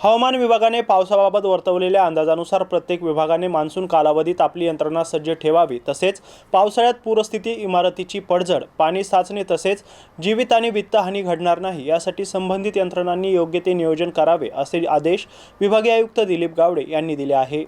हवामान विभागाने पावसाबाबत वर्तवलेल्या अंदाजानुसार प्रत्येक विभागाने मान्सून कालावधीत आपली यंत्रणा सज्ज ठेवावी. तसेच पावसाळ्यात पूरस्थिती इमारतीची पडझड पाणी साचणे तसेच जीवित आणि वित्तहानी घडणार नाही यासाठी संबंधित यंत्रणांनी योग्य ते नियोजन करावे असे आदेश विभागीय आयुक्त दिलीप गावडे यांनी दिले आहे.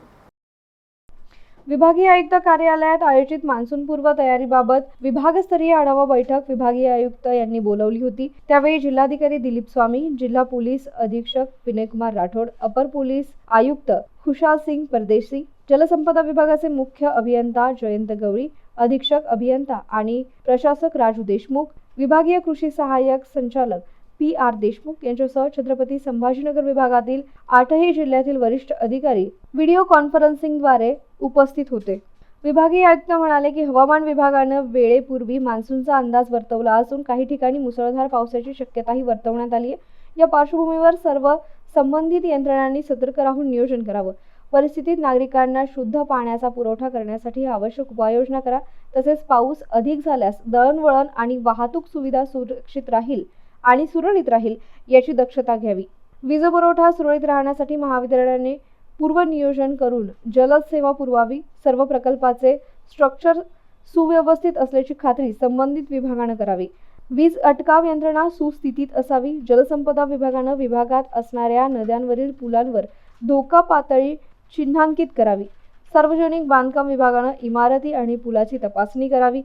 विभागीय आयुक्त कार्यालयात आयोजित मान्सूनपूर्व तयारीबाबत विभागस्तरीय आढावा बैठक विभागीय आयुक्त यांनी बोलवली होती. त्यावेळी जिल्हाधिकारी दिलीप स्वामी जिल्हा पोलीस अधीक्षक विनयकुमार राठोड अपर पोलीस आयुक्त खुशाल सिंग परदेशी जलसंपदा विभागाचे मुख्य अभियंता जयंत गवळी अधीक्षक अभियंता आणि प्रशासक राजू देशमुख विभागीय कृषी सहाय्यक संचालक पी आर देशमुख यांच्यासह छत्रपती संभाजीनगर विभागातील आठही जिल्ह्यातील वरिष्ठ अधिकारी व्हिडिओ कॉन्फरन्सिंगद्वारे उपस्थित होते. विभागीय आयुक्त म्हणाले की हवामान विभागानं वेळेपूर्वी मान्सूनचा अंदाज वर्तवला असून काही ठिकाणी मुसळधार पावसाची शक्यताही वर्तवण्यात आली आहे या पार्श्वभूमीवर सर्व संबंधित यंत्रणांनी सतर्क राहून नियोजन करावं. परिस्थितीत नागरिकांना शुद्ध पाण्याचा पुरवठा करण्यासाठी आवश्यक उपाययोजना करा. तसेच पाऊस अधिक झाल्यास दळणवळण आणि वाहतूक सुविधा सुरक्षित राहील. आणि सुरळीत राहील याची दक्षता घ्यावी. वीज पुरवठा सुरळीत राहण्यासाठी महाविद्यालयाने पूर्वनियोजन करून जलद सेवा पुरवावी सर्व प्रकल्पाचे स्ट्रक्चर सुव्यवस्थित असल्याची खात्री संबंधित विभागानं करावी. वीज अटकाव यंत्रणा सुस्थितीत असावी जलसंपदा विभागानं विभागात असणाऱ्या नद्यांवरील पुलांवर धोका पातळी चिन्हांकित करावी. सार्वजनिक बांधकाम विभागानं इमारती आणि पुलाची तपासणी करावी.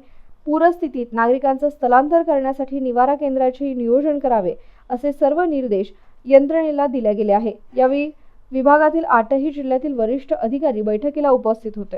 पूरस्थितीत नागरिकांचं स्थलांतर करण्यासाठी निवारा केंद्राचे नियोजन करावे असे सर्व निर्देश यंत्रणेला दिले गेले आहे यावेळी विभागातील आठही जिल्ह्यातील वरिष्ठ अधिकारी बैठकीला उपस्थित होते.